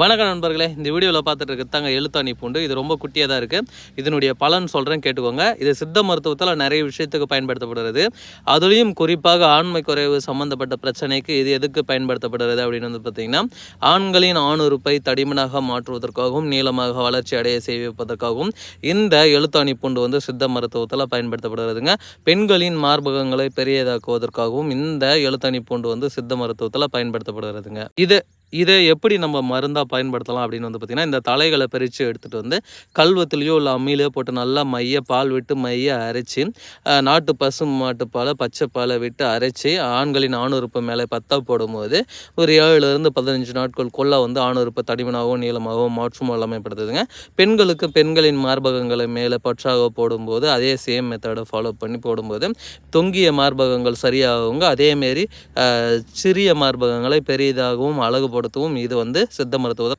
வணக்கம் நண்பர்களே இந்த வீடியோவில் பார்த்துட்டு இருக்கிறதாங்க எழுத்தாணி பூண்டு. இது ரொம்ப குட்டியாக தான் இருக்குது இதனுடைய பலன் சொல்கிறேன் கேட்டுக்கோங்க. இது சித்த மருத்துவத்தில் நிறைய விஷயத்துக்கு பயன்படுத்தப்படுறது. அதுலேயும் குறிப்பாக ஆண்மை குறைவு சம்மந்தப்பட்ட பிரச்சனைக்கு இது எதுக்கு பயன்படுத்தப்படுறது அப்படின்னு வந்து பார்த்திங்கன்னா ஆண்களின் ஆணுறுப்பை தடிமனாக மாற்றுவதற்காகவும் நீளமாக வளர்ச்சி அடைய செய்விப்பதற்காகவும் இந்த எழுத்தாணி பூண்டு வந்து சித்த மருத்துவத்தில் பயன்படுத்தப்படுறதுங்க. பெண்களின் மார்பகங்களை பெரியதாக்குவதற்காகவும் இந்த எழுத்தாணி பூண்டு வந்து சித்த மருத்துவத்தில் பயன்படுத்தப்படுறதுங்க. இது இதை எப்படி நம்ம மருந்தாக பயன்படுத்தலாம் அப்படின்னு வந்து பார்த்திங்கன்னா இந்த தலைகளை பறித்து எடுத்துகிட்டு வந்து கல்வத்துலேயோ இல்லை அம்மியிலையோ போட்டு நல்லா மைய பால் விட்டு மைய அரைச்சி நாட்டு பசு மாட்டு பாலை பச்சை பாலை விட்டு அரைச்சி ஆண்களின் ஆணுறுப்பு மேலே பத்தா போடும்போது ஒரு ஏழுலேருந்து பதினஞ்சு நாட்கள் கொள்ள வந்து ஆணுறுப்பு தடிமனாகவும் நீளமாகவும் மாற்றும் வல்லமைப்படுத்துதுங்க பெண்களுக்கு பெண்களின் மார்பகங்களை மேலே பற்றாக போடும்போது அதே சேம் மெத்தடை ஃபாலோ பண்ணி போடும்போது தொங்கிய மார்பகங்கள் சரியாகுங்க. அதேமாரி சிறிய மார்பகங்களை பெரிதாகவும் அழகுபடுத்தவும் இது வந்து சித்த மருத்துவ